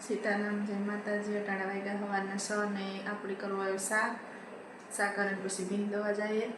સીતારામ જય માતાજી, અટાણા વાગ્યા હવાના સ ને આપણે કરવું આવ્યું શાક શાક અને પછી ભીંગ દવા જઈએ.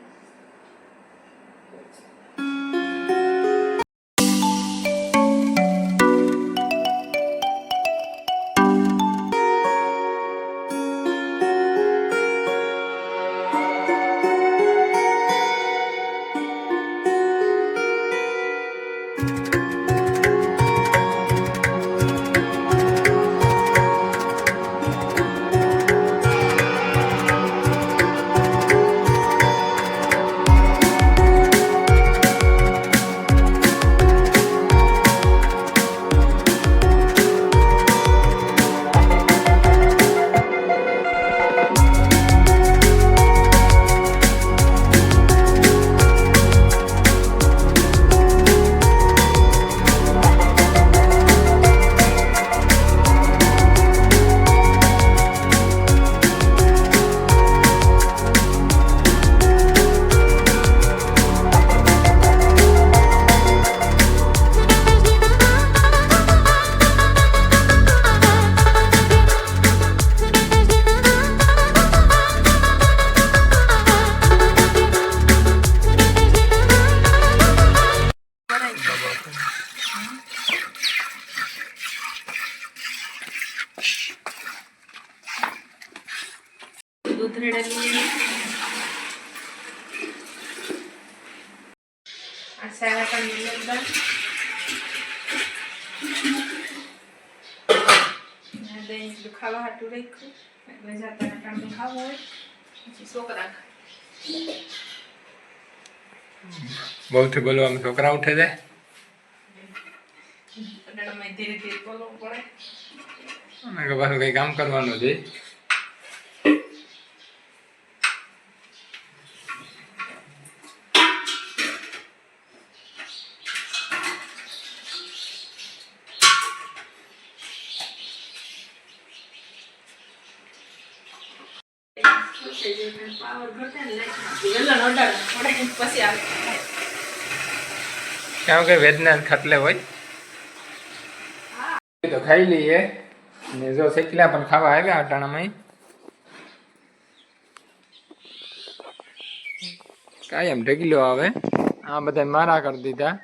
આ સારા પણ અંદર દહીં ખાવા હાટું રાખ્યું એટલે જાતા ટાણું ખાવું હોય પછી છોકરા બહુથી બોલવામાં છોકરા ઉઠે છે. ધીરે ધીરે બોલવું પડે. અને પાછું કંઈ કામ કરવાનું છે. પાવર ઘટે ને લાઈટ વેલણ અડાડવા પડે પછી આવે. કેમ કે વેદના ખટલે હોય. તો ખાઈ લઈએ. ને જો શેકલા પણ ખાવા આવ્યા અટાણામાં. કાયમ ઢગલો આવે. આ બધા મારા કરી દીધા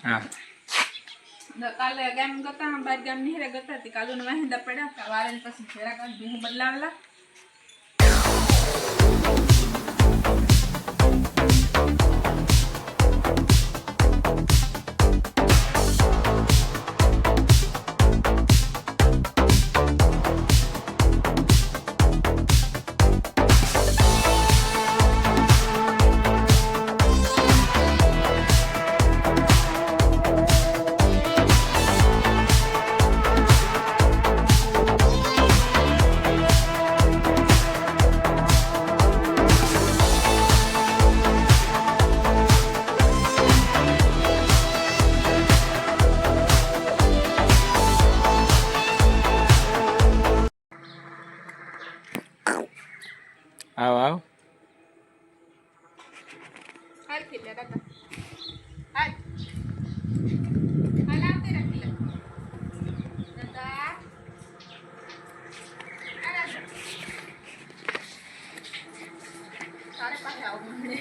હા કાલે ગામ ગતા, બાર ગામ નિહરે ગતા હતી કાલુ ને વાહિંદા પડ્યા હતા. વારે પછી ફેરા કાઢ ભીહું બદલાવેલા. આવું મને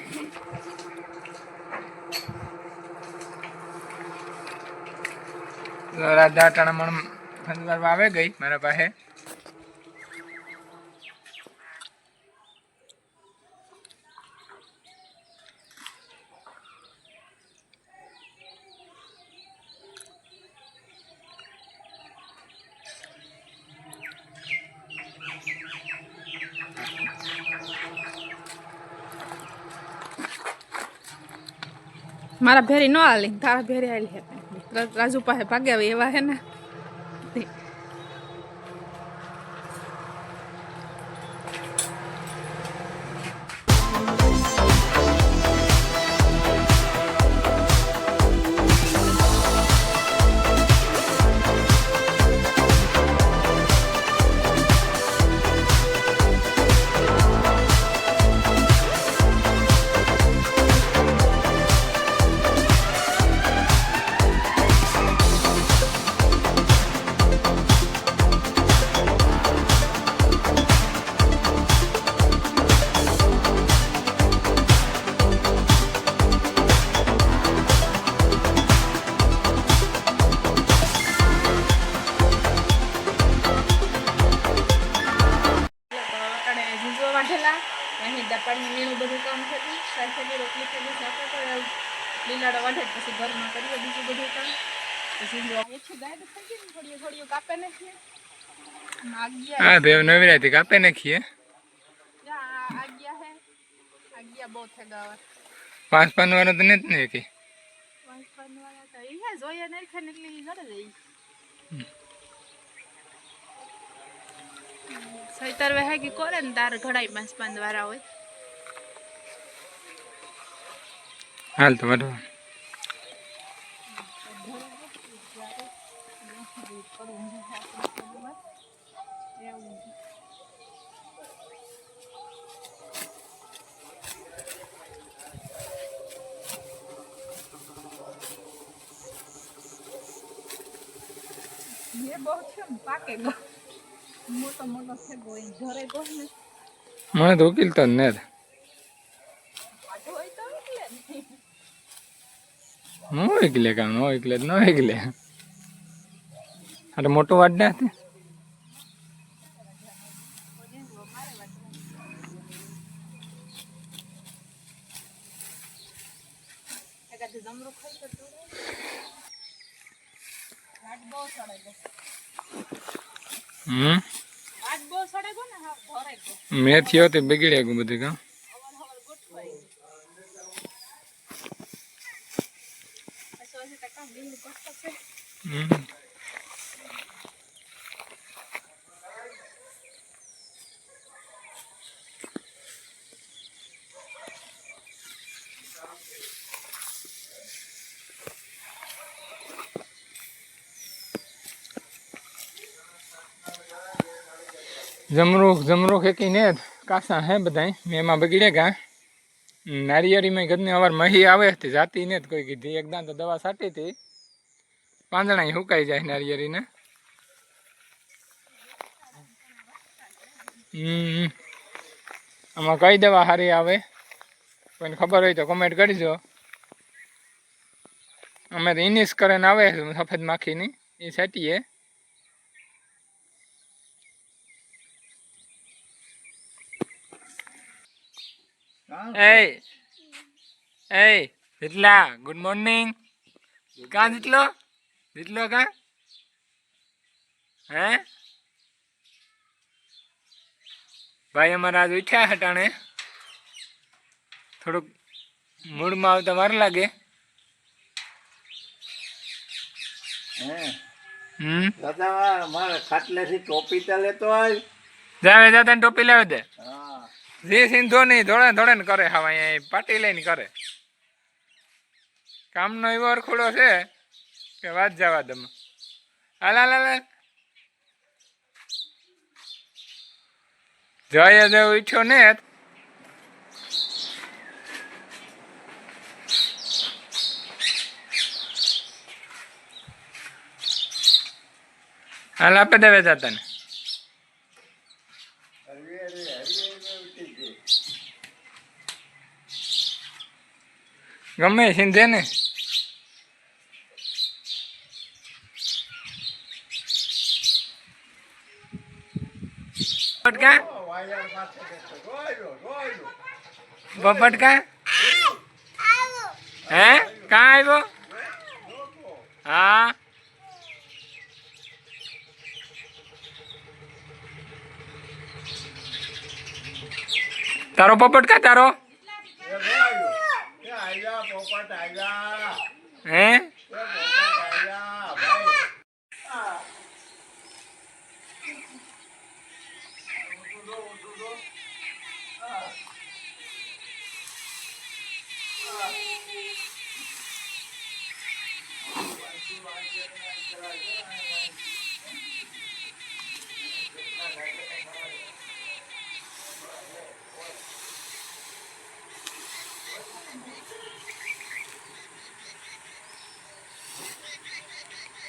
રાધા ટાણા વાવે ગઈ મારા પાસે. મારા ભેરી ન હાલી. તારા ભેરી હાલી હે. રાજુ પાસે ભાગે આવે એવા હે ને. હા ભેવ નવીરાથી કાપે નાખીએ. આગિયા હે. આગિયા બહુ થઈ ગયા પાંચ પાંચ વાળો તો નથી ને કે વાંચવાનું વાળા તો એ હે જોઈએ નહીં ખાને એટલે ઈ જડે જાય સૈતર વહે કે કોરે ને તાર ઘડાઈ પાંચ પાંચ વાળા હોય. હાલ તો વાંધો. મને તો હોય તો ને. હું એકલે કામ નો એકલે ન એકલે અરે મોટું વાડ ના હતી? જમરૂ ખાઈ તો તું વાટ બહુ સડે ગો હમ વાટ બહુ સડે ગો ને હા ઘરે ગો મેં થયો તે બગડી ગયું બધું કામ અવાર હવાર ગોઠવાઈ પછી હજી તો કામ લીલું કરતો છે હમ જમરૂખ જમરૂખ એકી ને કાસા હે બધાય. મેં એમાં બગડે ગા. નારિયેળીમાં ઘરની અવાર મહી આવે તે જાતી ને જ કોઈ કીધી. એકદમ તો દવા છાંટી હતી. પાંદડા સુકાઈ જાય નારિયેળીને. હમ, આમાં કઈ દવા સારી આવે? કોઈને ખબર હોય તો કમેન્ટ કરજો. અમે તો ઇનિસ કરીને આવે સફેદ માખીની. એ છાંટીએ. એ એ જેટલા ગુડ મોર્નિંગ કાં જેટલો જેટલો કાં હે ભાઈ અમારા આજ ઉઠ્યા હટાણે થોડુંક મૂડમાં આવતા વાર લાગે. હે? હમ? દાદા મારે ખાટલેથી ટોપી તો લેતો આવ. જાવે જાતા ને ટોપી લાવે દે. હા. જે સિંધો નહીં ધોળે ધોળે કરે હવે અહીંયા પાટી લઈને કરે. કામનો એવો અરખુડો છે કે વાત જવા દમ હાલ હાલ હાલ હાલ. જય ઉઠ્યો ને હાલ, આપે દેવે જાતા ને ગમે સિંધે ને પટકા હે? કા આવ્યો? હા. તારો પપટકા તારો? હે?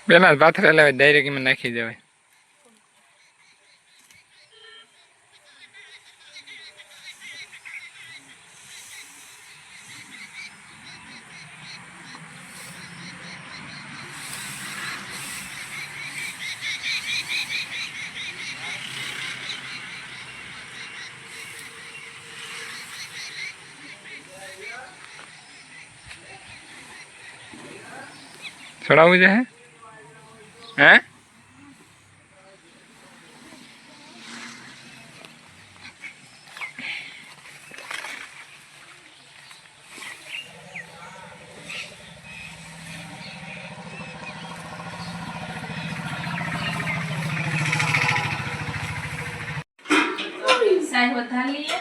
પેલા પાથરે લાવે ડાયરેક્ટ એમાં નાખી દેવાય ચડાવવું છે હે? સાહેબ બધા લઈએ?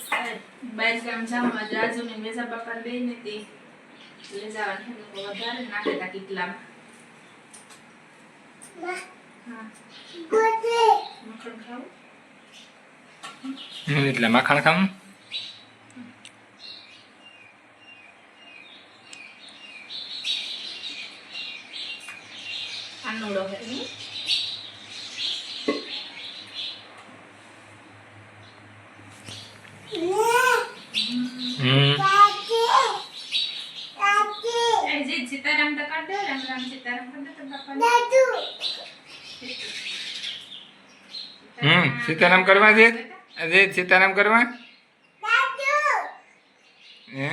સાહેબ બાર ગામ જામ રાજુ ને મેજા બાપા બે ને તે લઈ જવાનું વધારે નાખે તા કેટલામાં હા મખણ ખાવું હમ, એટલે માખણ ખાવું આનુડો હે નહીં? હમ એ જે સીતારામ તો કાઢ દે રામ રામ સીતારામ કાઢ દે તો બાપાને. હમ સીતારામ કરવા જે અજય સીતારામ કરવા? હે?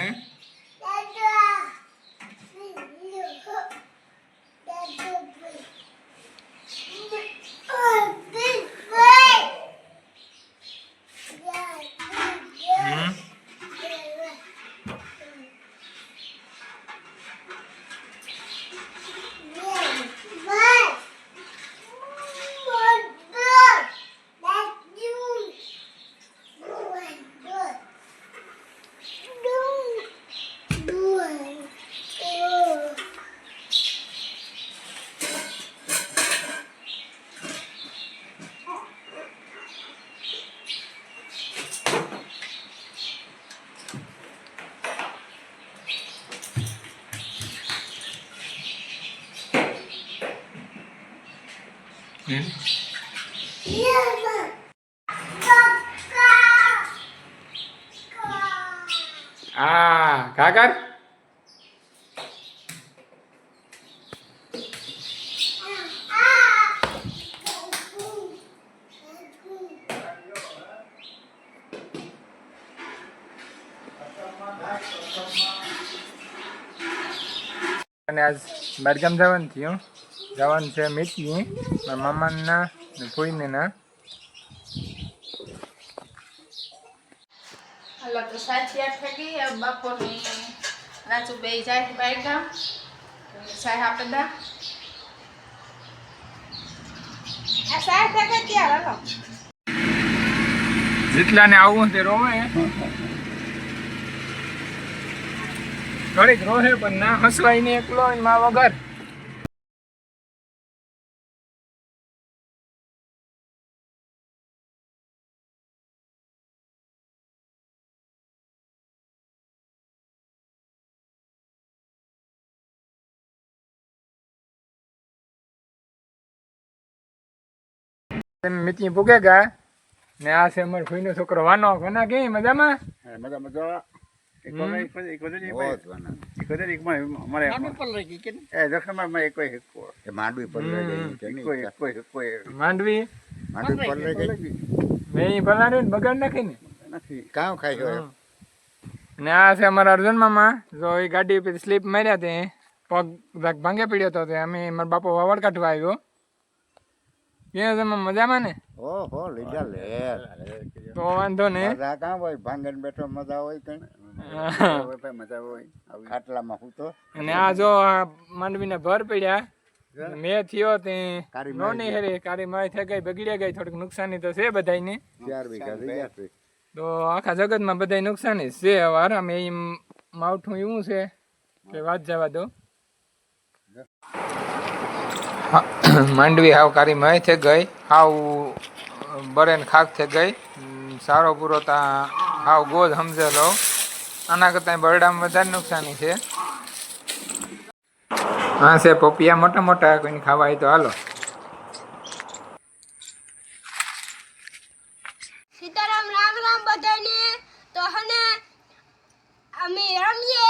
આ કાકર અને આજ બારગામ જવાનું થયું. જવાનું છે મીઠી. મારા મામાના ને ફોઈને ના હાલો તો સાચી થઈ ગઈ બાપોની રાજુ બે જાય બાર ગામ. સાહેબ આપે દા. હાલો. જેટલાને આવું તે રોવે. ઘડીક રોહે પણ ના હસવાય ને એકલો ને માં વગર મિતી ભૂગે ગા? ને આ છે અમાર ફઈનો છોકરો વાનો. કોના કે મજામાં? મજા મજા. માંડવી પર લઈ ગઈ કે નહીં? માંડવી? માંડવી પર લઈ ગઈ? મેં અહીં પલાળ્યું ને બગાડ નાખી ને? કામ ખાઈ ગયો ને આ છે અમારા અર્જુન મામા. જો એ ગાડી ઉપર સ્લીપ માર્યા તે પગ ભાંગે પડ્યો હતો તે. અમે મારા બાપો વાવડ કાઢવા આવ્યો. કેમ મજામાં ને? ઓહો લીધા લે. તો વાંધો ને. મજા હોય? ભાંગન બેઠો મજા હોય કઈ મજા હોય ખાટલામાં હું તો? અને આ જો આ માંડવીને ભર પડ્યા. મેં થયો તે નો નહીં હેરે કારી માય થઈ ગઈ બગડી ગઈ થોડીક નુકસાની તો છે બધાયને. ચાર વીઘા. તો આખા જગતમાં બધાય નુકસાની છે હવે આરામ એ માવઠું એવું છે કે વાત જવા દો. માંડવી હાવ કારી મય થઈ ગઈ. હાવ બરેન ખાક થઈ ગઈ. સારો પૂરો તા, હાવ ગોજ સમજેલો. આના કરતાં બરડામાં વધારે નુકસાની છે. હા છે પપિયા મોટા મોટા કોઈને ખાવા હોય તો હાલો સીતારામ રામ રામ બધાને તો હને અમે રમીએ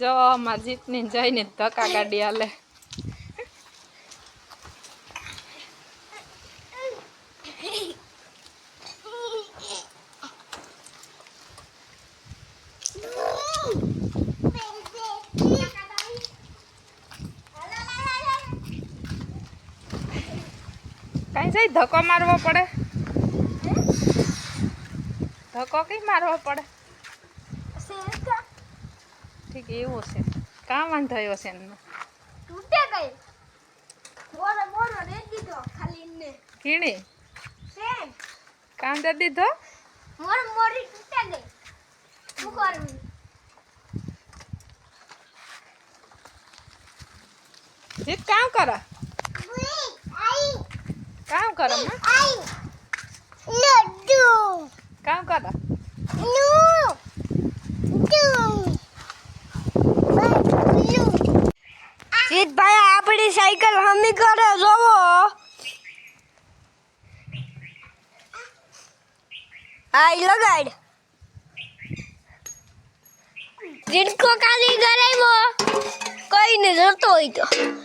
જો માં જીતની જઈને ધક્કા ગાડી હાલે કાંઈ જાય? ધક્કો મારવો પડે. ધક્કો કઈ મારવો પડે? ઠીક, એવું છે કાં વાંધો આવ્યો છે એનો તૂટે ગઈ મોરો બોરો રે દીધો ખાલી ને કીણી સેમ. કામ દે દીધો? મોર મોરી તૂટે ગઈ. શું કરવું? જીત કામ કરો. કામ કરો માં કામ કરો. જીતભાઈ આપણી સાયકલ હમી કરે, જોવો. આ લગાડ. જીટકો કાલી કરાવ્યો કઈ ને જતો હોય તો.